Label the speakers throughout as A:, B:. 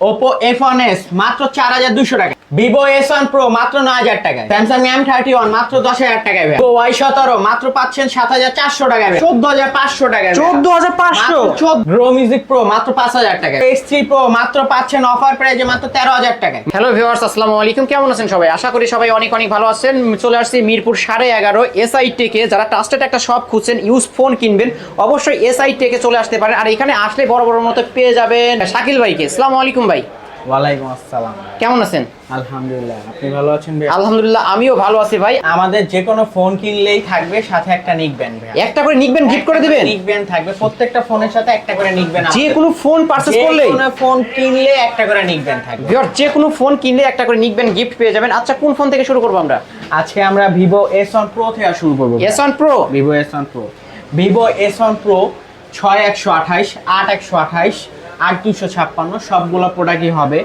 A: Oppo F one S মাত্র চার টাকা। ভিভো এস ওয়ান প্রো মাত্র নয় হাজার টাকায়। স্যামসাং এম থার্টি ওয়ান মাত্র দশ হাজার টাকায় ভাই ওয়াই সতেরো মাত্র পাচ্ছেন সাত হাজার চারশো টাকায় চোদ্দ হাজার পাঁচশো টাকায়।
B: চোদ্দ হাজার পাঁচশো?
A: গ্রো মিউজিক প্রো মাত্র পাঁচ হাজার টাকা এক্স থ্রি প্রো মাত্র পাচ্ছেন অফার প্রাইজে মাত্র তেরো হাজার টাকায়।
B: হ্যালো ভিউয়ার্স আসসালামু আলাইকুম। কেমন আছেন সবাই? আশা করি সবাই অনেক অনেক ভালো আছেন। চলে আসছি মিরপুর সাড়ে এগারো এসআই টেকে যারা ট্রাস্টেড একটা শপ খুঁজছেন ইউজ ফোন কিনবেন অবশ্যই এসআই টেকে চলে আসতে পারেন। আর এখানে আসলে বড় বড় মতো পেয়ে যাবেন শাকিল ভাইকে। আসসালামু আলাইকুম ভাই।
A: ওয়ালাইকুম আসসালাম।
B: কেমন আছেন?
A: আলহামদুলিল্লাহ আপনি ভালো আছেন ভাই
B: আলহামদুলিল্লাহ আমিও ভালো আছি ভাই।
A: আমাদের যে কোনো ফোন কিনলেই থাকবে সাথে একটা নিক ব্যান্ড ভাই
B: একটা করে নিকবেন গিফট করে দিবেন?
A: নিক ব্যান্ড থাকবে প্রত্যেকটা ফোনের সাথে একটা করে নিক ব্যান্ড
B: যে কোনো ফোন পারচেজ করলেই।
A: কোনো ফোন কিনলে একটা করে নিক ব্যান্ড থাকবে।
B: ভিউয়ার যে কোনো ফোন কিনলে একটা করে নিকবেন গিফট পেয়ে যাবেন। আচ্ছা কোন ফোন থেকে শুরু করব আমরা?
A: আজকে আমরা ভিভো এস ওয়ান প্রো থেকে শুরু করব
B: S one pro
A: Vivo S one pro Vivo S one pro ছয় একশো আঠাইশ আট একশো আঠাইশ আট দুশো ছাপ্পান্ন সবগুলো প্রোডাক্টই হবে।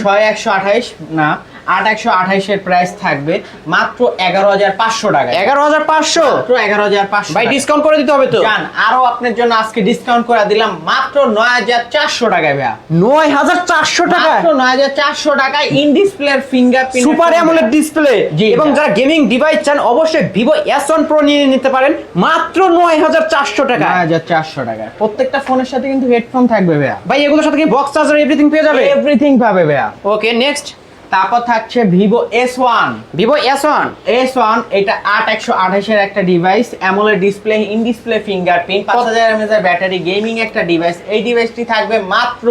A: ছয় একশো আঠাইশ না আট একশো আঠাইশের প্রাইস থাকবে মাত্র এগারো হাজার পাঁচশো টাকা
B: এগারো হাজার পাঁচশো?
A: এগারো হাজার পাঁচশো
B: ভাই ডিসকাউন্ট করে দিতে হবে তো?
A: জান আরও আপনার জন্য আজকে ডিসকাউন্ট করে দিলাম মাত্র নয় হাজার চারশো টাকায় ভাইয়া।
B: নয় হাজার চারশো টাকা
A: নয় হাজার চারশো টাকায় ইন ডিসপ্লের ফিঙ্গারপ্রিন্ট
B: সুপার অ্যামোলেড ডিসপ্লে এবং যারা গেমিং ডিভাইস চান অবশ্যই ভিভো এস ওয়ান প্রো নিয়ে নিতে পারেন। মাত্র নয় হাজার চারশো টাকা
A: নয় হাজার চারশো টাকায়। প্রত্যেকটা ফোনের সাথে কিন্তু হেডফোন থাকবে ভাইয়া।
B: ভাই এগুলোর সাথে কি বক্স চার্জার এভরিথিং পেয়ে যাবে?
A: এভরিথিং পাবে ভাইয়া।
B: ওকে নেক্সট
A: তারপর থাকছে Vivo S one
B: Vivo S one
A: S one এটা আট একশো আঠাশের একটা device AMOLED display in display fingerprint পাঁচ হাজার এমএস এর ব্যাটারি গেমিং একটা ডিভাইস এই ডিভাইসটি থাকবে মাত্র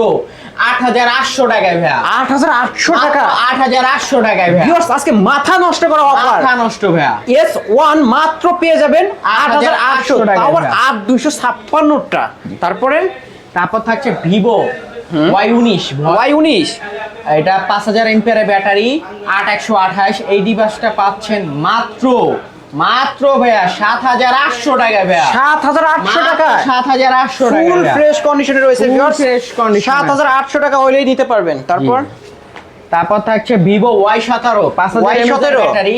A: আট হাজার আটশো টাকায় ভাইয়া।
B: আট হাজার আটশো টাকা?
A: আট হাজার আটশো টাকায় ভাইয়া।
B: আজকে মাথা নষ্ট করা অফার।
A: মাথা নষ্ট ভাইয়া।
B: এস ওয়ান মাত্র পেয়ে যাবেন আট হাজার আটশো
A: টাকা।
B: আট দুশো ছাপ্পান্নটা। তারপরে?
A: তারপর থাকছে ভিভো ওয়াই উনিশ
B: ওয়াই উনিশ।
A: এটা পাঁচ হাজার এমপিয়ারের ব্যাটারি আট একশো আঠাশ এই ডিভাইসটা পাচ্ছেন মাত্র মাত্র ভাইয়া সাত হাজার আটশো টাকা ভাইয়া।
B: সাত হাজার আটশো টাকা
A: সাত হাজার আটশো টাকা
B: ফুল ফ্রেশ কন্ডিশনে রয়েছে
A: ফ্রেশ কন্ডিশন
B: সাত হাজার আটশো টাকা হইলেই নিতে পারবেন। তারপর?
A: তারপর থাকছে ভিভো ওয়াই সতেরো পাঁচ হাজার ব্যাটারি।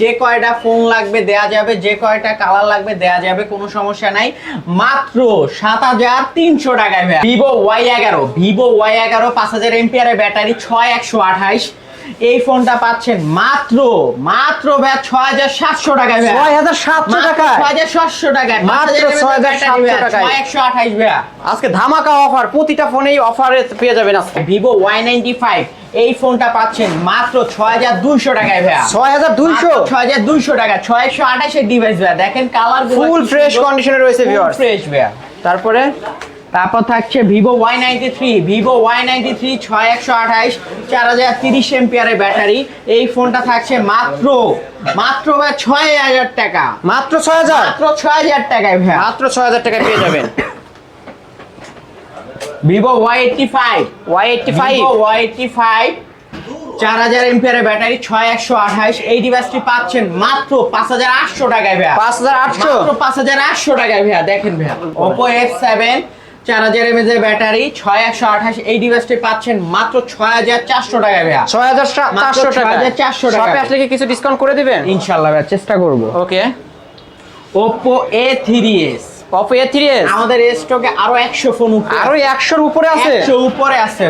A: যে কয়টা ফোন লাগবে দেয়া যাবে যে কয়টা কালার লাগবে দেয়া যাবে কোনো সমস্যা নাই। মাত্র সাত হাজার তিনশো টাকায় ভিভো ওয়াই এগারো ভিভো ওয়াই এগারো পাঁচ হাজার এমপিয়ারের ব্যাটারি ছয় একশো আঠাইশ এই ফোনটা পাচ্ছেন মাত্র মাত্র ব্যয় ছয় হাজার সাতশো টাকায়।
B: ছয় হাজার সাতশো টাকা
A: ছয় হাজার সাতশো টাকায়
B: মাত্র 6,700 টাকায়।
A: ছয় একশো আঠাইশ ভাইয়া।
B: আজকে ধামাকা অফার প্রতিটা ফোনেই অফারে পেয়ে যাবেন আজকে।
A: ভিভো ওয়াই নাইনটি ফাইভ এই ফোনটা পাচ্ছেন মাত্র ছয় হাজার দুইশো টাকায় ভাইয়া।
B: ছয় হাজার দুইশো?
A: ছয় হাজার দুইশো টাকা ছয়শো আঠাশের ডিভাইস ভাইয়া। দেখেন কালার
B: ফুল ফ্রেশ কন্ডিশনে রয়েছে
A: ফ্রেশ ভাইয়া।
B: তারপরে?
A: তারপর থাকছে Vivo Y ninety three Vivo Y ninety three ছয় একশো আঠাইশ চার হাজার তিরিশ এমপিয়ারের ব্যাটারি এই ফোনটা থাকছে মাত্র মাত্র ভাই ছয় হাজার টাকা।
B: মাত্র ছয় হাজার
A: মাত্র ছয় হাজার টাকায় ভাইয়া।
B: মাত্র ছয় হাজার টাকা পেয়ে যাবেন।
A: Vivo Y eighty five
B: Y eighty five
A: Y eighty five চার হাজার এমপিয়ারের ব্যাটারি ছয় একশো আঠাইশ এই ডিভাইসটি পাচ্ছেন মাত্র পাঁচ হাজার আটশো টাকায় ভাইয়া।
B: পাঁচ হাজার আটশো?
A: পাঁচ হাজার আটশো টাকায় ভাইয়া। দেখেন ভাইয়া ওপো এফ সেভেন চার হাজার এমএজ এর ব্যাটারি ছয় একশো আঠাশ। এই ডিভাইসটি পাচ্ছেন মাত্র ছয় হাজার চারশো টাকায় ভাইয়া।
B: ছয় হাজার চারশো টাকা
A: 6,400 টাকা।
B: আসলে কি কিছু ডিসকাউন্ট করে দিবেন?
A: ইনশাল্লাহ ভাইয়া চেষ্টা করব।
B: Okay
A: Oppo A three S
B: Oppo A three S
A: আমাদের স্টকে আরও একশো ফোন
B: আরও একশোর উপরে আছে?
A: একশো উপরে আছে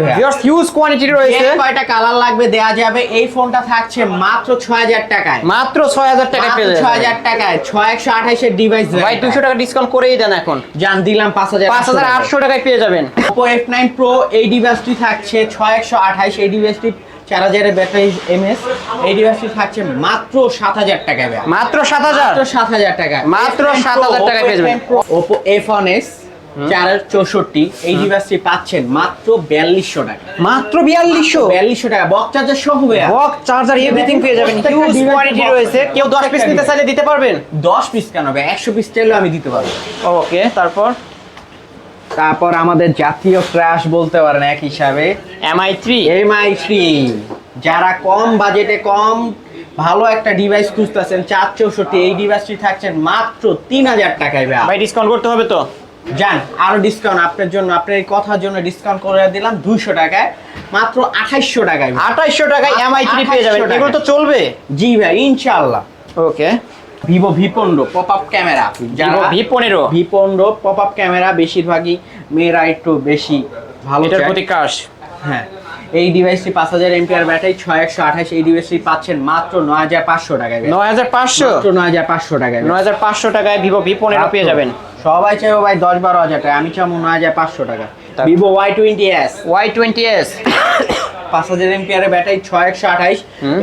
B: হিউজ কোয়ান্টিটি রয়েছে।
A: কয়টা কালার লাগবে দেয়া যাবে। এই ফোনটা থাকছে মাত্র ছয় হাজার টাকায়।
B: মাত্র ছয় হাজার টাকা পেয়ে
A: ছয় হাজার টাকায়। ছয় একশো আঠাইশের ডিভাইস
B: ভাই দুশো টাকা ডিসকাউন্ট করেই দেন এখন।
A: জান দিলাম পাঁচ হাজার
B: পাঁচ হাজার আটশো টাকায় পেয়ে যাবেন।
A: ওপো এফ নাইন প্রো এই ডিভাইসটি থাকছে ছয় একশো আঠাইশ এই ডিভাইসটি চার হাজারের ব্যাটারি এমএস এই ডিভাইসটি থাকছে মাত্র সাত হাজার ভাইয়া।
B: মাত্র সাত হাজার?
A: সাত হাজার টাকায়
B: মাত্র 7,000 টাকায় পেয়ে যাবেন।
A: ওপো এফ ওয়ান এস চার চৌষট্টি এই ডিভাইসটি পাচ্ছেন মাত্র বিয়াল্লিশশো টাকা।
B: মাত্র বিয়াল্লিশশো?
A: বিয়াল্লিশশো টাকা। বক চার্জার সহ
B: বক চার্জার এভরিথিং পেয়ে যাবেন। হিউজ
A: box,
B: রয়েছে। কেউ দশ পিস নিতে চাইলে দিতে পারবেন?
A: দশ পিস কেন ভাই? একশো পিস চাইলেও আমি দিতে পারব।
B: ওকে তারপর?
A: তারপর আমাদের জাতীয় ক্রাশ বলতে পারেন এক হিসাবে।
B: এমআই থ্রি
A: এমআই থ্রি যারা কম বাজেটে কম ভালো একটা ডিভাইস খুঁজতেছেন চার চৌষট্টি এই ডিভাইসটি থাকছেন মাত্র তিন হাজার টাকায় ভাই।
B: ডিসকাউন্ট করতে হবে তো?
A: যান আরও ডিসকাউন্ট আপনার জন্য আপনার এই কথার জন্য ডিসকাউন্ট করে দিলাম দুইশো টাকায় মাত্র আঠাইশশো টাকায় ভাই।
B: আঠাইশশো টাকায় এমআই থ্রি পেয়ে যাবেন। এগুলো তো চলবে?
A: জি ভাই ইনশাল্লাহ
B: ওকে
A: ভিভো ভি পনেরো পপ আপ ক্যামেরা
B: ভি পনেরো।
A: ভি পনেরো পপ আপ ক্যামেরা বেশিরভাগই মেয়েরা একটু বেশি ভালো
B: এটার প্রতি কাশ।
A: হ্যাঁ। এই ডিভাইসটি পাঁচ হাজার এমপিআর ব্যাটারি ছয় একশো আঠাশ এই ডিভাইসটি পাচ্ছেন মাত্র নয় হাজার পাঁচশো টাকায়।
B: নয় হাজার পাঁচশো?
A: মাত্র নয় হাজার পাঁচশো টাকায়।
B: নয় হাজার পাঁচশো টাকায় ভিভো ভি পনেরো পেয়ে যাবেন।
A: সবাই চাইব ভাই দশ বারো হাজার টাকা আমি চাবো নয় হাজার পাঁচশো টাকা Vivo Y twenty S
B: Y twenty S
A: পাঁচ হাজার এমপিআর ব্যাটারি ছয় একশো আঠাইশ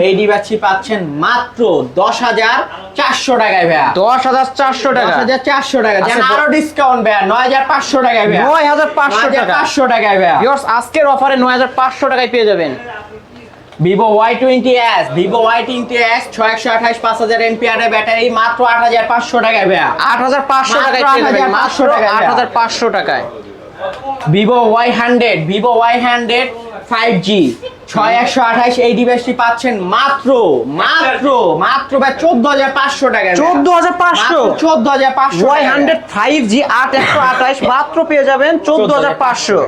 A: এই ডিভাইসটি পাচ্ছেন মাত্র দশ হাজার চারশো টাকায় ভাইয়া।
B: দশ হাজার চারশো
A: দশ হাজার চারশো টাকা। যেন
B: আচ্ছা,
A: আরও ডিসকাউন্ট ভাইয়া নয় হাজার পাঁচশো টাকায় ভাইয়া।
B: নয় হাজার পাঁচশো টাকা।
A: পাঁচশো টাকায় ভাইয়া।
B: আজকের অফারে নয় হাজার পাঁচশো টাকায় পেয়ে যাবেন।
A: Vivo Y twenty S Vivo Y twenty S ছয় একশো আঠাশ পাঁচ হাজার এমপিআর ব্যাটারি মাত্র আট হাজার পাঁচশো টাকায় ভাইয়া।
B: আট হাজার পাঁচশো টাকায় যাবেন।
A: 8,500
B: মাত্র
A: টাকায়
B: আট হাজার পাঁচশো টাকায়।
A: Vivo Y hundred Vivo Y hundred five G ছয় একশো আঠাশ এই ডিভাইসটি পাচ্ছেন মাত্র মাত্র মাত্র ভাই চোদ্দ হাজার পাঁচশো টাকা
B: চোদ্দ হাজার পাঁচশো?
A: চোদ্দ হাজার পাঁচশো
B: ওয়াই হান্ড্রেড ফাইভ জি আট একশো আঠাশ মাত্র পেয়ে যাবেন চোদ্দ হাজার পাঁচশো।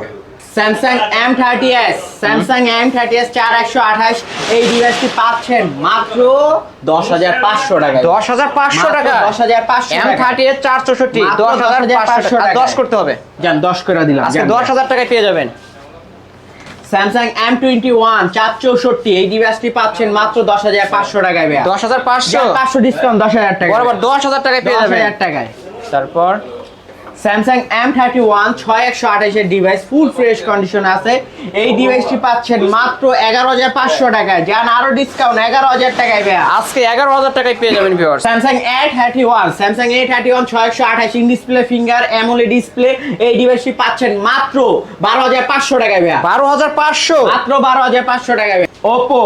A: Samsung M thirty S Samsung M thirty S চার একশো আঠাশ এই ডিভাইসটি পাচ্ছেন মাত্র দশ হাজার পাঁচশো টাকা
B: দশ হাজার পাঁচশো টাকা
A: 10,500
B: এম থার্টি এর চার চৌষট্টি দশ হাজার পাঁচশো। দশ করতে হবে
A: যান দশ করে দিলাম
B: দশ হাজার টাকায় পেয়ে যাবেন
A: স্যামসাং এম টোয়েন্টি ওয়ান চার চৌষট্টি এই ডিভাইসটি পাচ্ছেন মাত্র দশ হাজার পাঁচশো টাকায়
B: দশ হাজার পাঁচশো
A: পাঁচশো ডিসকাউন্ট দশ হাজার টাকা
B: বরাবর দশ হাজার টাকায় পেয়ে যাবেন
A: হাজার টাকায়
B: তারপর
A: স্যামসাং এম থার্টি ওয়ান ছয় একশো আঠাশের ডিভাইস ফুল ফ্রেশ কন্ডিশন আছে। এই ডিভাইসটি পাচ্ছেন মাত্র এগারো হাজার পাঁচশো টাকায়। যান আরও ডিসকাউন্ট এগারো হাজার টাকায় ভাইয়া।
B: আজকে এগারো হাজার টাকায় পেয়ে যাবেন viewers
A: Samsung A thirty one Samsung A thirty one ছয় একশো আঠাশ in display finger AMOLED display এই ডিভাইসটি পাচ্ছেন মাত্র বারো হাজার পাঁচশো টাকায় ভাইয়া।
B: বারো হাজার পাঁচশো?
A: মাত্র বারো হাজার পাঁচশো টাকা Oppo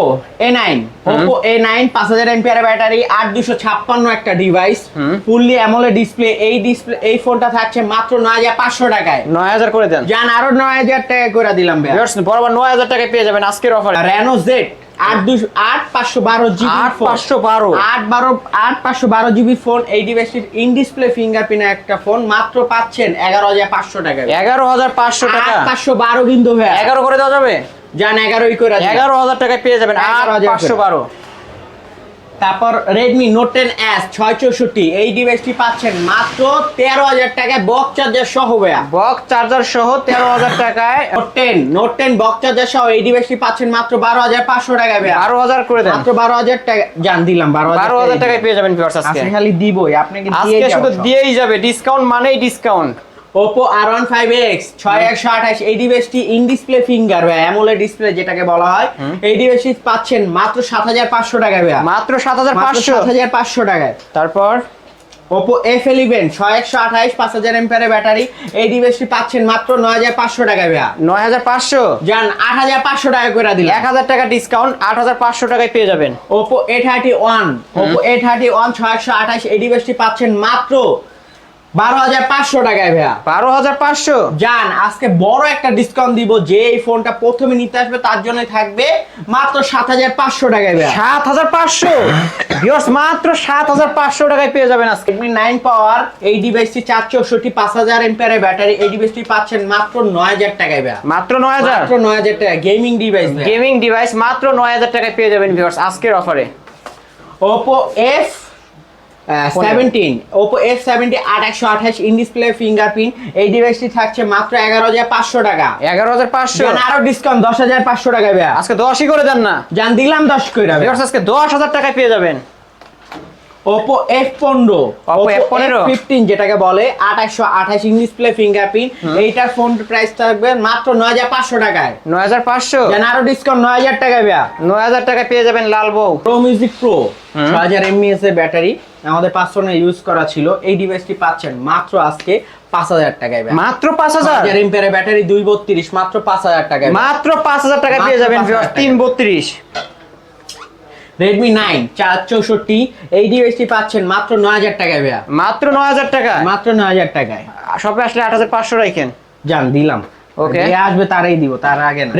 A: A nine Oppo A nine পাঁচ হাজার এমপিআর ব্যাটারি আট দুশো ছাপ্পান্ন একটা ডিভাইস ফুললি অ্যামোলে ডিসপ্লে এই ডিসপ্লে এই ফোনটা থাকছে মাত্র নয় হাজার পাঁচশো টাকায়।
B: নয় হাজার করে দেন।
A: যান আরও নয় হাজার টাকা করে দিলাম
B: ভিউয়ার্স বরাবর নয় হাজার টাকায় পেয়ে যাবেন আজকের অফারে
A: রেনো জেড আট দুশো আট পাঁচশো বারো জিবি
B: আট পাঁচশো বারো।
A: আট বারো আট পাঁচশো বারো জিবি ফোন এই ডিভাইসটির ইন ডিসপ্লে ফিঙ্গারপ্রিন্ট একটা ফোন মাত্র পাচ্ছেন এগারো হাজার পাঁচশো টাকা
B: এগারো হাজার পাঁচশো টাকা।
A: পাঁচশো বারো কিন্তু
B: এগারো করে দেওয়া যাবে?
A: যান এগারোই করে
B: এগারো হাজার টাকায় পেয়ে যাবেন আট পাঁচশো বারো।
A: তারপর রেডমি নোট টেন এস ছয় চৌষট্টি এই ডিভাইসটি পাচ্ছেন মাত্র তেরো হাজার টাকায় বক চার্জার সহ
B: বক্স চার্জার সহ তেরো হাজার টাকায়।
A: Note ten Note ten box charger সহ এই ডিভাইসটি পাচ্ছেন মাত্র বারো হাজার পাঁচশো টাকায়
B: বারো হাজার করে দেন।
A: মাত্র বারো হাজার টাকা জান দিলাম বারো
B: বারো হাজার টাকায় পেয়ে যাবেন আজকে।
A: খালি দিবই আপনাকে
B: আজকে শুধু দিয়েই যাবে ডিসকাউন্ট মানেই discount
A: Oppo R one five X ছয় একশো আঠাশ এই ডিভাইসটি ইন ডিসপ্লে ফিঙ্গার ভাই অ্যামোলে ডিসপ্লে যেটাকে বলা হয়। এই ডিভাইসটি পাচ্ছেন মাত্র সাত হাজার পাঁচশো টাকায় ভাইয়া।
B: মাত্র সাত হাজার
A: মাত্র
B: পাঁচশো
A: সাত হাজার পাঁচশো টাকায়।
B: তারপর?
A: ওপো এফ এলিভেন ছয় একশো আঠাইশ পাঁচ হাজার এমপিয়ারের ব্যাটারি এই ডিভাইসটি পাচ্ছেন মাত্র নয় হাজার পাঁচশো টাকায় ভাইয়া।
B: নয় হাজার পাঁচশো?
A: যান আট হাজার পাঁচশো টাকা করে দিলাম
B: এক হাজার টাকা ডিসকাউন্ট আট হাজার পাঁচশো টাকায় পেয়ে যাবেন।
A: Oppo A thirty one Oppo A thirty one ছয় একশো আঠাশ এই ডিভাইসটি পাচ্ছেন মাত্র বারো হাজার পাঁচশো টাকায় ভাইয়া।
B: বারো হাজার পাঁচশো?
A: জান আজকে বড় একটা ডিসকাউন্ট দিব যে এই ফোনটা প্রথমে নিতে আসবে তার জন্য থাকবে মাত্র সাত হাজার পাঁচশো টাকায় ভাইয়া।
B: সাত হাজার পাঁচশো? ভিউয়ার্স মাত্র সাত হাজার পাঁচশো টাকায় পেয়ে যাবেন আজকে।
A: রেডমি নাইন পাওয়ার এই ডিভাইসটি চার চৌষট্টি পাঁচ হাজার এমপিয়ারের ব্যাটারি এই ডিভাইসটি পাচ্ছেন মাত্র নয় হাজার টাকায় ভাইয়া।
B: মাত্র নয় হাজার?
A: মাত্র নয় হাজার টাকা গেমিং ডিভাইস
B: গেমিং ডিভাইস মাত্র নয় হাজার টাকায় পেয়ে যাবেন ভিউয়ার্স আজকের অফারে
A: Oppo F seventeen Oppo F seventy আট একশো আঠাশ ইন ডিসপ্লে ফিঙ্গারপ্রিন্ট এই ডিভাইসটি থাকছে মাত্র এগারো হাজার পাঁচশো টাকা।
B: এগারো হাজার পাঁচশো।
A: আরও ডিসকাউন্ট দশ হাজার পাঁচশো টাকা
B: আজকে দশই করে দেন না।
A: জান দিলাম দশ করে
B: আজকে দশ হাজার টাকায় পেয়ে যাবেন।
A: ওপো এফ পনেরো
B: Oppo F15
A: ফিফটিন যেটাকে বলে আট একশো আঠাশ ইন ডিসপ্লে ফিঙ্গারপ্রিন্ট এইটার ফোন প্রাইস থাকবে মাত্র নয় হাজার পাঁচশো টাকায়।
B: নয় হাজার পাঁচশো?
A: জান আরও ডিসকাউন্ট নয় হাজার টাকা ভাইয়া?
B: নয় হাজার টাকায় পেয়ে যাবেন লাল বউ।
A: প্রো মিউজিক প্রো ছয় হাজার এমএএস এর ব্যাটারি আমাদের পাঁচশো ইউজ করা ছিল। এই ডিভাইসটি পাচ্ছেন মাত্র আজকে পাঁচ হাজার টাকায়।
B: মাত্র পাঁচ হাজার?
A: এমপিয়ারের ব্যাটারি দুই বত্রিশ মাত্র পাঁচ হাজার টাকায়
B: মাত্র পাঁচ হাজার টাকায় পেয়ে যাবেন
A: 5,000
B: ভিউয়ার্স
A: টাকা।
B: তিন বত্রিশ।
A: রেডমি নাইন চার চৌষট্টি এই ডিভাইসটি পাচ্ছেন মাত্র নয় হাজার টাকায় ভাইয়া।
B: মাত্র নয় হাজার টাকা
A: মাত্র নয় হাজার টাকায়।
B: সবে আসলে আট হাজার পাঁচশো রাখেন
A: জান দিলাম. যে আসবে তারাই দিব তার আগে না।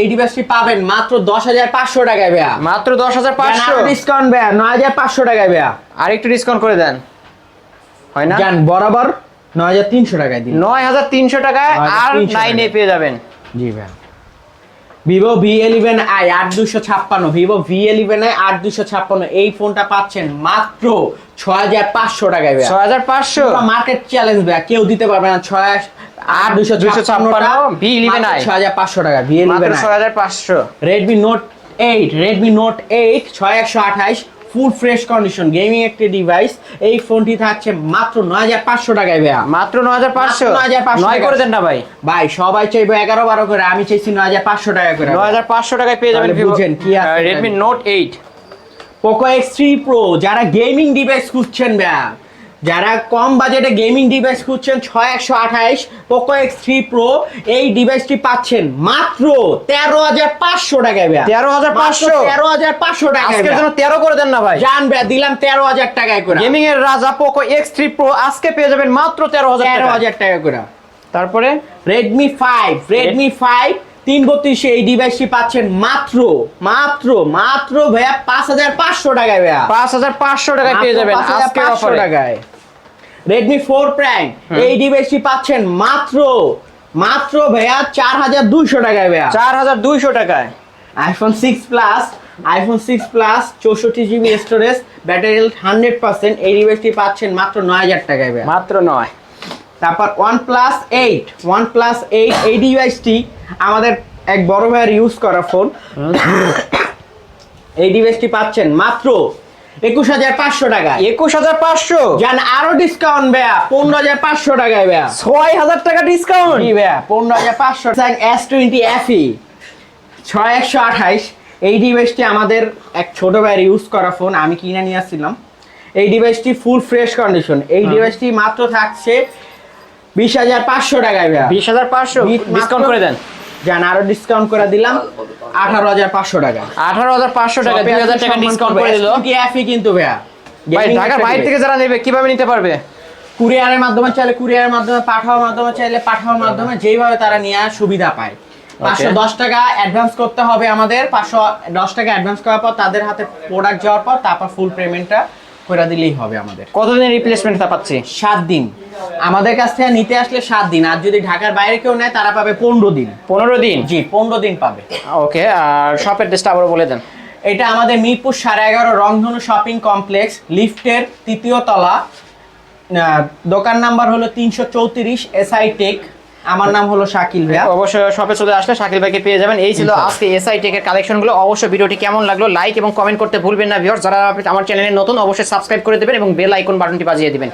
A: এই ডিভাইসটি পাবেন মাত্র দশ হাজার পাঁচশো টাকায় ভাইয়া।
B: মাত্র দশ হাজার পাঁচশো?
A: ডিসকাউন্ট ভাইয়া নয় হাজার পাঁচশো টাকায় ভাইয়া।
B: আর একটু ডিসকাউন্ট করে দেন। হয় না?
A: জান বরাবর নয় হাজার তিনশো টাকায় দিন।
B: নয় হাজার তিনশো টাকায় আর
A: 9,300
B: পেয়ে যাবেন।
A: জি ভাইয়া। ভিভো ভি ইলেভেন আই আট দুশো ছাপ্পান্ন ভিভো ভি ইলেভেন আই আট দুশো ছাপ্পান্ন এই ফোনটা পাচ্ছেন মাত্র ছয় হাজার পাঁচশো টাকায়
B: ছয় হাজার পাঁচশো?
A: মার্কেট চ্যালেঞ্জ ভাই কেউ দিতে পারবে না ছয় আট দুশো
B: আর 256 ভি ইলেভেন আই
A: ছয় হাজার পাঁচশো টাকা ভি
B: মাত্র
A: ইলেভেন
B: ছয় হাজার পাঁচশো।
A: Redmi Note eight Redmi Note eight ছয় একশো আঠাইশ ফুল ফ্রেশ কন্ডিশন গেমিং একটি ডিভাইস এই ফোনটি থাকছে মাত্র নয় হাজার পাঁচশো টাকায় ভাইয়া।
B: মাত্র নয় হাজার পাঁচশো?
A: নয় হাজার 9,500
B: নয় করে দেন না ভাই।
A: ভাই সবাই চাইব এগারো বারো করে আমি চাইছি নয় হাজার পাঁচশো টাকা করে
B: নয় হাজার পাঁচশো টাকায় পেয়ে যাবেন
A: বুঝছেন কি আছে
B: Redmi Note eight
A: Poco X three pro যারা গেমিং ডিভাইস খুঁজছেন ভাইয়া যারা কম বাজেটে গেমিং ডিভাইস খুঁজছেন ছয় একশো আঠাইশ পোকো এক্স থ্রি প্রো এই ডিভাইসটি পাচ্ছেন মাত্র তেরো হাজার পাঁচশো টাকায়
B: 13,500
A: তেরো হাজার পাঁচশো? টাকায়
B: আজকের
A: ভাইয়া।
B: জন্য তেরো করে দেন না ভাই।
A: জান ভাইয়া দিলাম তেরো হাজার টাকায় করে।
B: গেমিং এর রাজা পোকো এক্স থ্রি প্রো আজকে পেয়ে যাবেন মাত্র তেরো হাজার
A: তেরো হাজার টাকা করে।
B: তারপরে?
A: রেডমি ফাইভ রেডমি ফাইভ তিন বত্রিশে এই ডিভাইসটি পাচ্ছেন মাত্র মাত্র মাত্র ভাইয়া পাঁচ হাজার পাঁচশো টাকায় ভাইয়া।
B: পাঁচ হাজার পাঁচশো টাকায় পেয়ে যাবেন আজকে অফারে
A: টাকায়। রেডমি ফোর প্রাইম এই ডিভাইসটি পাচ্ছেন মাত্র মাত্র ভাইয়া চার হাজার দুইশো টাকায় ভাইয়া।
B: চার হাজার দুইশো টাকায়।
A: IPhone six plus iPhone six plus চৌষট্টি GB storage battery hundred percent এই ডিভাইসটি পাচ্ছেন মাত্র নয় হাজার টাকায় ভাইয়া।
B: মাত্র নয়।
A: তারপর OnePlus eight OnePlus eight এই ডিভাইসটি আমাদের এক বড় ভাইয়ের ইউজ করা ফোন এই ডিভাইসটি পাচ্ছেন মাত্র একুশ হাজার পাঁচশো টাকায়
B: একুশ হাজার পাঁচশো?
A: জান আরও ডিসকাউন্ট পনেরো হাজার পাঁচশো টাকায়
B: ছয় হাজার টাকা ডিসকাউন্ট
A: পনেরো হাজার পাঁচশো। এস টোয়েন্টি এফই ছয় একশো আঠাইশ। এই ডিভাইসটি আমাদের এক ছোট ভাইয়ের ইউজ করা ফোন আমি কিনে নিয়ে আসছিলাম। এই ডিভাইসটি ফুল ফ্রেশ কন্ডিশন এই ডিভাইসটি মাত্র থাকছে বিশ হাজার পাঁচশো টাকায় ভাইয়া
B: বিশ হাজার পাঁচশো? ডিসকাউন্ট করে দেন।
A: জান আরও ডিসকাউন্ট করে দিলাম আঠারো হাজার পাঁচশো টাকা।
B: আঠারো হাজার পাঁচশো টাকা দুই হাজার টাকা ডিসকাউন্ট করে দিল।
A: কিন্তু ভাইয়া।
B: ভাই ঢাকার বাইরে থেকে যারা নেবে কীভাবে নিতে পারবে?
A: কুরিয়ারের মাধ্যমে চাইলে কুরিয়ারের মাধ্যমে পাঠাওয়ার মাধ্যমে চাইলে পাঠাওয়ার মাধ্যমে যেইভাবে তারা নিয়ে সুবিধা পায়। পাঁচশো দশ টাকা অ্যাডভান্স করতে হবে আমাদের। পাঁচশো দশ টাকা অ্যাডভান্স করার পর তাদের হাতে প্রোডাক্ট যাওয়ার পর তারপর ফুল পেমেন্টটা করে দিলেই হবে আমাদের।
B: কতদিনের রিপ্লেসমেন্ট তা পাচ্ছি?
A: সাত দিন। আমাদের কাছ থেকে নিতে আসলে সাত দিন আর যদি ঢাকার বাইরে কেউ নেয় তারা পাবে পনেরো দিন।
B: পনেরো দিন?
A: জি পনেরো দিন পাবে।
B: ওকে আর শপের ড্রেসটা আবার বলে দেন।
A: এটা আমাদের মিরপুর সাড়ে এগারো রংধনু শপিং কমপ্লেক্স লিফটের তৃতীয় তলা। দোকান নাম্বার হলো তিনশো চৌত্রিশ এসআই টেক আমার নাম হলো শাকিল ভাইয়া।
B: অবশ্যই শপে চলে আসলে শাকিল ভাইকে পেয়ে যাবেন। এই ছিল আজকে এসআই টেকের কালেকশনগুলো। অবশ্যই ভিডিওটি কেমন লাগল লাইক এবং কমেন্ট করতে ভুলবেন না ভিউয়ার্স যারা আমার চ্যানেলে নতুন অবশ্যই সাবস্ক্রাইব করে দেবেন এবং বেল আইকন বাটনটি বাজিয়ে দিবেন।